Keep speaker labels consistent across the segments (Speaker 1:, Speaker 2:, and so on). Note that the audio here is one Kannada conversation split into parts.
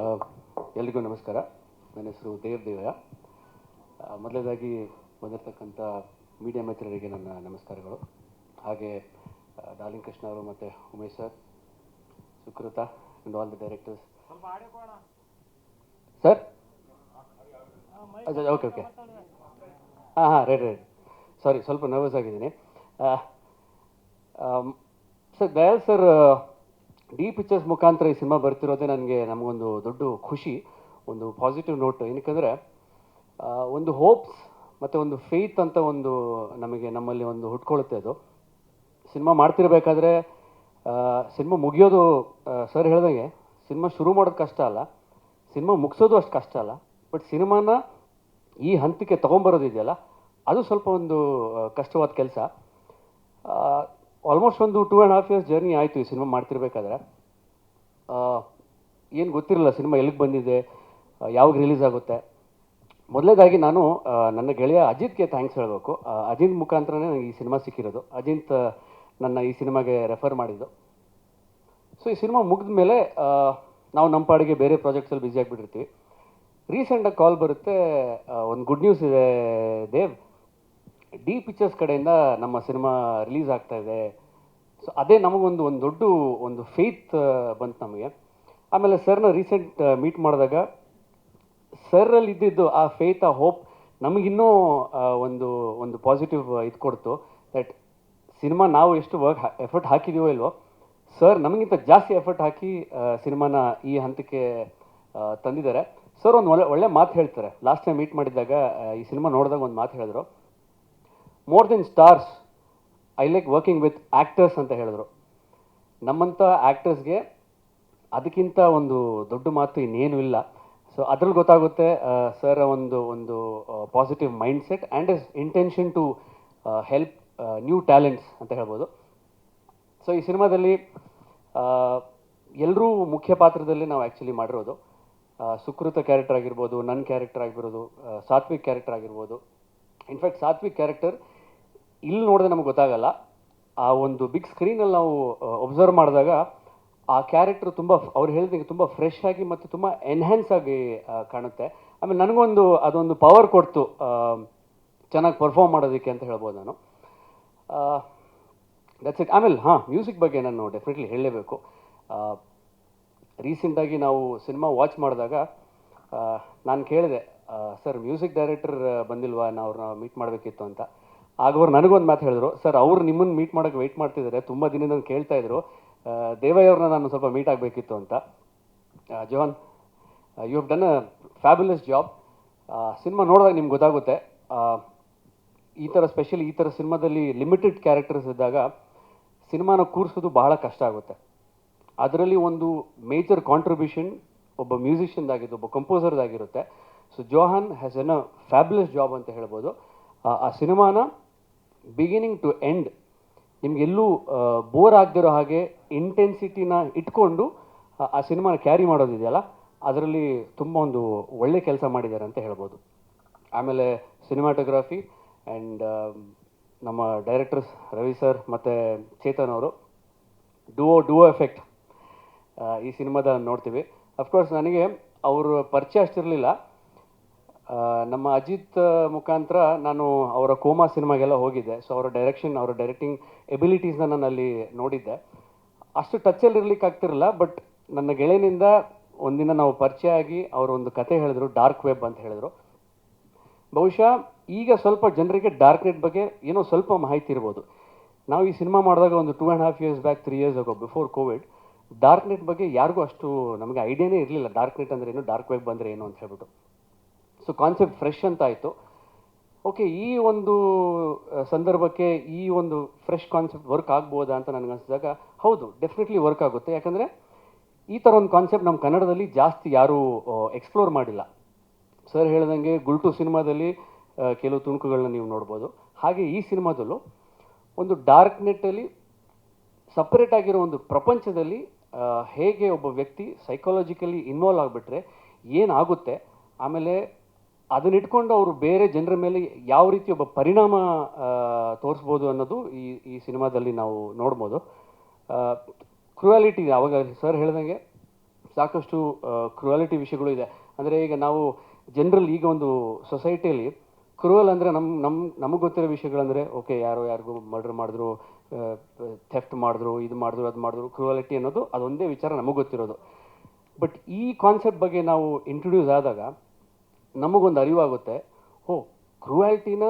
Speaker 1: ಎಲ್ರಿಗೂ ನಮಸ್ಕಾರ. ನನ್ನ ಹೆಸರು ದೇವ್ ದೇವಯ್ಯ. ಆ, ಮೊದಲನೇದಾಗಿ ಬಂದಿರತಕ್ಕಂಥ ಮೀಡಿಯಾ ಮಿತ್ರರಿಗೆ ನನ್ನ ನಮಸ್ಕಾರಗಳು. ಹಾಗೆ ಡಾರ್ಲಿಂಗ್ ಕೃಷ್ಣ ಅವರು ಮತ್ತು Umesh sir Sukrutha and all the directors sir? Okay okay. ಹಾಂ ಹಾಂ ರೈಟ್ ರೈಟ್ ಸಾರಿ ಸ್ವಲ್ಪ ನರ್ವಸ್ ಆಗಿದ್ದೀನಿ. Sir Dayal sir D pictures ಮುಖಾಂತರ ಈ ಸಿನಿಮಾ ಬರ್ತಿರೋದೇ ನನಗೆ ನಮಗೊಂದು ದೊಡ್ಡ ಖುಷಿ, ಒಂದು ಪಾಸಿಟಿವ್ ನೋಟ್ ಏನಕ್ಕಂದರೆ ಒಂದು ಹೋಪ್ಸ್ ಮತ್ತು ಒಂದು ಫೇತ್ ಅಂತ ಒಂದು ನಮಗೆ ನಮ್ಮಲ್ಲಿ ಒಂದು ಹುಟ್ಕೊಳ್ಳುತ್ತೆ ಅದು. ಸಿನಿಮಾ ಮಾಡ್ತಿರಬೇಕಾದ್ರೆ ಸಿನಿಮಾ ಮುಗಿಯೋದು ಸರ್ ಹೇಳ್ದಂಗೆ ಸಿನಿಮಾ ಶುರು ಮಾಡೋದು ಕಷ್ಟ ಅಲ್ಲ ಸಿನಿಮಾ ಮುಗಿಸೋದು ಅಷ್ಟು ಕಷ್ಟ ಅಲ್ಲ ಬಟ್ ಸಿನಿಮಾನ ಈ ಹಂತಕ್ಕೆ ತೊಗೊಂಬರೋದಿದೆಯಲ್ಲ, ಅದು ಸ್ವಲ್ಪ ಒಂದು ಕಷ್ಟವಾದ ಕೆಲಸ. ಆಲ್ಮೋಸ್ಟ್ ಒಂದು two and half years journey ಆಯಿತು ಈ ಸಿನಿಮಾ ಮಾಡ್ತಿರ್ಬೇಕಾದ್ರೆ. ಏನು ಗೊತ್ತಿರಲಿಲ್ಲ ಸಿನಿಮಾ ಎಲ್ಲಿಗೆ ಬಂದಿದೆ ಯಾವಾಗ ರಿಲೀಸ್ ಆಗುತ್ತೆ. ಮೊದಲೇದಾಗಿ ನಾನು ನನ್ನ ಗೆಳೆಯ ಅಜಿತ್ಗೆ ಥ್ಯಾಂಕ್ಸ್ ಹೇಳಬೇಕು. ಅಜಿತ್ ಮುಖಾಂತರನೇ ನನಗೆ ಈ ಸಿನಿಮಾ ಸಿಕ್ಕಿರೋದು. ಅಜಿತ್ ನನ್ನ ಈ ಸಿನಿಮಾಗೆ ರೆಫರ್ ಮಾಡಿದ್ದು. ಸೊ ಈ ಸಿನಿಮಾ ಮುಗಿದ ಮೇಲೆ ನಾವು ನಮ್ಮ ಪಾಡಿಗೆ ಬೇರೆ ಪ್ರಾಜೆಕ್ಟ್ಸಲ್ಲಿ ಬ್ಯುಸಿ ಆಗಿಬಿಟ್ಟಿರ್ತೀವಿ. ರೀಸೆಂಟಾಗಿ ಕಾಲ್ ಬರುತ್ತೆ ಒಂದು ಗುಡ್ ನ್ಯೂಸ್ ಇದೆ ದೇವ್ ಡಿ ಪಿಕ್ಚರ್ಸ್ ಕಡೆಯಿಂದ ನಮ್ಮ ಸಿನಿಮಾ ರಿಲೀಸ್ ಆಗ್ತಾ ಇದೆ. ಸೊ ಅದೇ ನಮಗೊಂದು ಒಂದು ದೊಡ್ಡ ಒಂದು ಫೇತ್ ಬಂತು ನಮಗೆ. ಆಮೇಲೆ ಸರ್ನ ರೀಸೆಂಟ್ ಮೀಟ್ ಮಾಡಿದಾಗ ಸರಲ್ಲಿ ಇದ್ದಿದ್ದು ಆ ಫೇತ್ ಆ ಹೋಪ್ ನಮಗಿನ್ನೂ ಒಂದು ಒಂದು ಪಾಸಿಟಿವ್ ಇದು ಕೊಡ್ತು. ದಟ್ ಸಿನಿಮಾ ನಾವು ಎಷ್ಟು ವರ್ಕ್ ಎಫರ್ಟ್ ಹಾಕಿದೀವೋ ಇಲ್ವೋ ಸರ್ ನಮಗಿಂತ ಜಾಸ್ತಿ ಎಫರ್ಟ್ ಹಾಕಿ ಸಿನಿಮಾನ ಈ ಹಂತಕ್ಕೆ ತಂದಿದ್ದಾರೆ. ಸರ್ ಒಂದು ಒಳ್ಳೆ ಒಳ್ಳೆ ಮಾತು ಹೇಳ್ತಾರೆ. ಲಾಸ್ಟ್ ಟೈಮ್ ಮೀಟ್ ಮಾಡಿದಾಗ ಈ ಸಿನಿಮಾ ನೋಡಿದಾಗ ಒಂದು ಮಾತು ಹೇಳಿದ್ರು. More than stars I like working with actors ಅಂತ ಹೇಳಿದ್ರು. ನಮ್ಮಂಥ ಆ್ಯಕ್ಟರ್ಸ್ಗೆ ಅದಕ್ಕಿಂತ ಒಂದು ದೊಡ್ಡ ಮಾತು ಇನ್ನೇನು ಇಲ್ಲ. ಸೊ ಅದ್ರಲ್ಲಿ ಗೊತ್ತಾಗುತ್ತೆ ಸರ್ ಒಂದು ಒಂದು positive mind set and is intention to help new talents ಅಂತ ಹೇಳ್ಬೋದು. ಸೊ ಈ ಸಿನಿಮಾದಲ್ಲಿ ಎಲ್ಲರೂ ಮುಖ್ಯ ಪಾತ್ರದಲ್ಲಿ ನಾವು ಆ್ಯಕ್ಚುಲಿ ಮಾಡಿರೋದು. ಸುಕೃತ ಕ್ಯಾರೆಕ್ಟರ್ ಆಗಿರ್ಬೋದು ನನ್ನ ಕ್ಯಾರೆಕ್ಟರ್ ಆಗಿರ್ಬೋದು ಸಾತ್ವಿಕ್ ಕ್ಯಾರೆಕ್ಟರ್ ಆಗಿರ್ಬೋದು. ಇನ್ಫ್ಯಾಕ್ಟ್ ಸಾತ್ವಿಕ್ ಕ್ಯಾರೆಕ್ಟರ್ ಇಲ್ಲಿ ನೋಡಿದ್ರೆ ನಮ್ಗೆ ಗೊತ್ತಾಗಲ್ಲ. ಆ ಒಂದು ಬಿಗ್ ಸ್ಕ್ರೀನಲ್ಲಿ ನಾವು ಒಬ್ಸರ್ವ್ ಮಾಡಿದಾಗ ಆ ಕ್ಯಾರೆಕ್ಟರ್ ತುಂಬ ಅವ್ರು ಹೇಳಿದಂಗೆ ತುಂಬ ಫ್ರೆಶ್ ಆಗಿ ಮತ್ತು ತುಂಬ ಎನ್ಹ್ಯಾನ್ಸ್ ಆಗಿ ಕಾಣುತ್ತೆ. ಆಮೇಲೆ ನನಗೊಂದು ಅದೊಂದು ಪವರ್ ಕೊಡ್ತು ಚೆನ್ನಾಗಿ ಪರ್ಫಾರ್ಮ್ ಮಾಡೋದಕ್ಕೆ ಅಂತ ಹೇಳ್ಬೋದು ನಾನು. ದಟ್ಸ್ ಇಟ್ ಆಮೇಲೆ, ಹಾಂ ಮ್ಯೂಸಿಕ್ ಬಗ್ಗೆ ನಾನು ಡೆಫಿನೆಟ್ಲಿ ಹೇಳಲೇಬೇಕು. ರೀಸೆಂಟಾಗಿ ನಾವು ಸಿನಿಮಾ ವಾಚ್ ಮಾಡಿದಾಗ ನಾನು ಕೇಳಿದೆ ಸರ್ ಮ್ಯೂಸಿಕ್ ಡೈರೆಕ್ಟರ್ ಬಂದಿಲ್ವಾ? ನಾವು ಅವ್ರನ್ನ ಮೀಟ್ ಮಾಡಬೇಕಿತ್ತು ಅಂತ. ಆಗ ಅವ್ರು ನನಗೊಂದು ಮಾತು ಹೇಳಿದ್ರು, ಸರ್, ಅವ್ರು ನಿಮ್ಮನ್ನು ಮೀಟ್ ಮಾಡೋಕೆ ವೆಯ್ಟ್ ಮಾಡ್ತಿದ್ದಾರೆ ತುಂಬ ದಿನದಿಂದ ಕೇಳ್ತಾ ಇದ್ರು. ದೇವಯ್ಯವ್ರನ್ನ ನಾನು ಸ್ವಲ್ಪ ಮೀಟ್ ಆಗಬೇಕಿತ್ತು ಅಂತ. John you have done a fabulous job cinema ನೋಡಿದಾಗ ನಿಮ್ಗೆ ಗೊತ್ತಾಗುತ್ತೆ. ಈ ಥರ ಸ್ಪೆಷಲಿ ಈ ಥರ ಸಿನಿಮಾದಲ್ಲಿ ಲಿಮಿಟೆಡ್ ಕ್ಯಾರೆಕ್ಟರ್ಸ್ ಇದ್ದಾಗ ಸಿನಿಮಾನ ಕೂರಿಸೋದು ಬಹಳ ಕಷ್ಟ ಆಗುತ್ತೆ. ಅದರಲ್ಲಿ ಒಂದು ಮೇಜರ್ ಕಾಂಟ್ರಿಬ್ಯೂಷನ್ ಒಬ್ಬ ಮ್ಯೂಸಿಷಿಯನ್ದಾಗಿದ್ದು ಒಬ್ಬ ಕಂಪೋಸರ್ದಾಗಿರುತ್ತೆ so Johan has an a fabulous job ಅಂತ ಹೇಳ್ಬೋದು. ಆ ಸಿನಿಮಾನ ಬಿಗಿನಿಂಗ್ ಟು ಎಂಡ್ ನಿಮಗೆಲ್ಲೂ ಬೋರ್ ಆಗದಿರೋ ಹಾಗೆ ಇಂಟೆನ್ಸಿಟಿನ ಇಟ್ಕೊಂಡು, ಆ- ಸಿನಿಮಾನ ಕ್ಯಾರಿ ಮಾಡೋದಿದೆಯಲ್ಲ, ಅದರಲ್ಲಿ ತುಂಬ ಒಂದು ಒಳ್ಳೆ ಕೆಲಸ ಮಾಡಿದ್ದಾರೆ ಅಂತ ಹೇಳ್ಬೋದು. ಆಮೇಲೆ ಸಿನಿಮಾಟೋಗ್ರಫಿ ಆ್ಯಂಡ್ ನಮ್ಮ ಡೈರೆಕ್ಟರ್ಸ್ ರವಿ ಸರ್ ಮತ್ತು ಚೇತನ್ ಅವರು ಡುವೋ ಡುವೋ ಎಫೆಕ್ಟ್ ಈ ಸಿನಿಮಾದ ನೋಡ್ತೀವಿ. ಅಫ್ಕೋರ್ಸ್ ನನಗೆ ಅವರು ಪರಿಚಯ ಅಷ್ಟಿರಲಿಲ್ಲ. ನಮ್ಮ ಅಜಿತ್ ಮುಖಾಂತರ ನಾನು ಅವರ ಕೋಮಾ ಸಿನಿಮಾಗೆಲ್ಲ ಹೋಗಿದ್ದೆ. ಸೊ ಅವರ ಡೈರೆಕ್ಷನ್ ಅವರ ಡೈರೆಕ್ಟಿಂಗ್ ಎಬಿಲಿಟೀಸ್ನ ನಾನು ಅಲ್ಲಿ ನೋಡಿದ್ದೆ. ಅಷ್ಟು ಟಚ್ಚಲ್ಲಿ ಇರ್ಲಿಕ್ಕೆ ಆಗ್ತಿರಲಿಲ್ಲ ಬಟ್ ನನ್ನ ಗೆಳೆಯನಿಂದ ಒಂದಿನ ನಾವು ಪರಿಚಯ ಆಗಿ ಅವರು ಒಂದು ಕತೆ ಹೇಳಿದ್ರು ಡಾರ್ಕ್ ವೆಬ್ ಅಂತ ಹೇಳಿದ್ರು. ಬಹುಶಃ ಈಗ ಸ್ವಲ್ಪ ಜನರಿಗೆ ಡಾರ್ಕ್ ನೆಟ್ ಬಗ್ಗೆ ಏನೋ ಸ್ವಲ್ಪ ಮಾಹಿತಿ ಇರ್ಬೋದು. ನಾವು ಈ ಸಿನಿಮಾ ಮಾಡಿದಾಗ ಒಂದು two and half years back three years ago before covid dark net ಬಗ್ಗೆ ಯಾರಿಗೂ ಅಷ್ಟು ನಮಗೆ ಐಡಿಯಾನೇ ಇರಲಿಲ್ಲ. ಡಾರ್ಕ್ ನೆಟ್ ಅಂದರೆ ಏನು ಡಾರ್ಕ್ ವೆಬ್ ಅಂದರೆ ಏನು ಅಂತ ಹೇಳ್ಬಿಟ್ಟು. ಸೊ ಕಾನ್ಸೆಪ್ಟ್ ಫ್ರೆಶ್ ಅಂತ ಆಯಿತು ಓಕೆ ಈ ಒಂದು ಸಂದರ್ಭಕ್ಕೆ ಈ ಒಂದು ಫ್ರೆಶ್ ಕಾನ್ಸೆಪ್ಟ್ ವರ್ಕ್ ಆಗ್ಬೋದಾ ಅಂತ ನನಗೆ ಅನಿಸಿದಾಗ, ಹೌದು ಡೆಫಿನೆಟ್ಲಿ ವರ್ಕ್ ಆಗುತ್ತೆ. ಯಾಕಂದರೆ, ಈ ಥರ ಒಂದು ಕಾನ್ಸೆಪ್ಟ್ ನಮ್ಮ ಕನ್ನಡದಲ್ಲಿ ಜಾಸ್ತಿ ಯಾರೂ ಎಕ್ಸ್ಪ್ಲೋರ್ ಮಾಡಿಲ್ಲ. ಸರ್ ಹೇಳ್ದಂಗೆ ಗುಲ್ಟು ಸಿನಿಮಾದಲ್ಲಿ ಕೆಲವು ತುಣುಕುಗಳನ್ನ ನೀವು ನೋಡ್ಬೋದು. ಹಾಗೆ ಈ ಸಿನಿಮಾದಲ್ಲೂ ಒಂದು ಡಾರ್ಕ್ ನೆಟ್ಟಲ್ಲಿ ಸಪ್ರೇಟ್ ಆಗಿರೋ ಒಂದು ಪ್ರಪಂಚದಲ್ಲಿ ಹೇಗೆ ಒಬ್ಬ ವ್ಯಕ್ತಿ ಸೈಕಾಲಜಿಕಲಿ ಇನ್ವಾಲ್ವ್ ಆಗಿಬಿಟ್ರೆ ಏನಾಗುತ್ತೆ, ಆಮೇಲೆ ಅದನ್ನ ಇಟ್ಕೊಂಡು ಅವರು ಬೇರೆ ಜನರ ಮೇಲೆ ಯಾವ ರೀತಿ ಒಬ್ಬ ಪರಿಣಾಮ ತೋರಿಸ್ಬೋದು ಅನ್ನೋದು ಈ ಈ ಸಿನಿಮಾದಲ್ಲಿ ನಾವು ನೋಡ್ಬೋದು. ಕ್ರುಯಾಲಿಟಿ ಅವಾಗ ಸರ್ ಹೇಳ್ದಂಗೆ ಸಾಕಷ್ಟು ಕ್ರುಯಾಲಿಟಿ ವಿಷಯಗಳು ಇದೆ. ಅಂದರೆ ಈಗ ನಾವು ಜನರಲ್ ಈಗ ಒಂದು ಸೊಸೈಟಿಯಲ್ಲಿ ಕ್ರೂಯಲ್ ಅಂದರೆ ನಮ್ಮ ನಮ್ಮ ನಮಗೆ ಗೊತ್ತಿರೋ ವಿಷಯಗಳಂದರೆ, ಓಕೆ, ಯಾರೋ ಯಾರಿಗೂ ಮರ್ಡರ್ ಮಾಡಿದ್ರು ಥೆಫ್ಟ್ ಮಾಡಿದ್ರು, ಇದು ಮಾಡಿದ್ರು, ಅದು ಮಾಡಿದ್ರು, ಕ್ರೂಯಾಲಿಟಿ ಅನ್ನೋದು ಅದೊಂದೇ ವಿಚಾರ ನಮಗೆ ಗೊತ್ತಿರೋದು. ಬಟ್ ಈ ಕಾನ್ಸೆಪ್ಟ್ ಬಗ್ಗೆ ನಾವು ಇಂಟ್ರೊಡ್ಯೂಸ್ ಆದಾಗ ನಮಗೊಂದು ಅರಿವಾಗುತ್ತೆ. ಓ ಕ್ರೂಯಾಲಿಟಿನ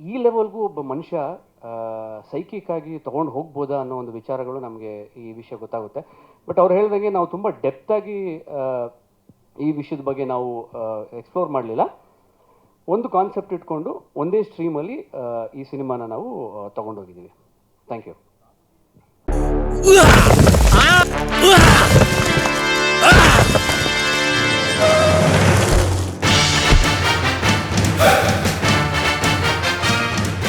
Speaker 1: ಈ ಲೆವೆಲ್ಗೂ ಒಬ್ಬ ಮನುಷ್ಯ ಸೈಕಿಕ್ ಆಗಿ ತೊಗೊಂಡು ಹೋಗ್ಬೋದಾ ಅನ್ನೋ ಒಂದು ವಿಚಾರಗಳು ನಮಗೆ ಈ ವಿಷಯ ಗೊತ್ತಾಗುತ್ತೆ. ಬಟ್ ಅವ್ರು ಹೇಳ್ದಂಗೆ ನಾವು ತುಂಬ ಡೆಪ್ತಾಗಿ ಈ ವಿಷಯದ ಬಗ್ಗೆ ನಾವು ಎಕ್ಸ್ಪ್ಲೋರ್ ಮಾಡಲಿಲ್ಲ. ಒಂದು ಕಾನ್ಸೆಪ್ಟ್ ಇಟ್ಕೊಂಡು ಒಂದೇ ಸ್ಟ್ರೀಮಲ್ಲಿ ಈ ಸಿನಿಮಾನ ನಾವು ತಗೊಂಡೋಗಿದ್ದೀವಿ. Thank you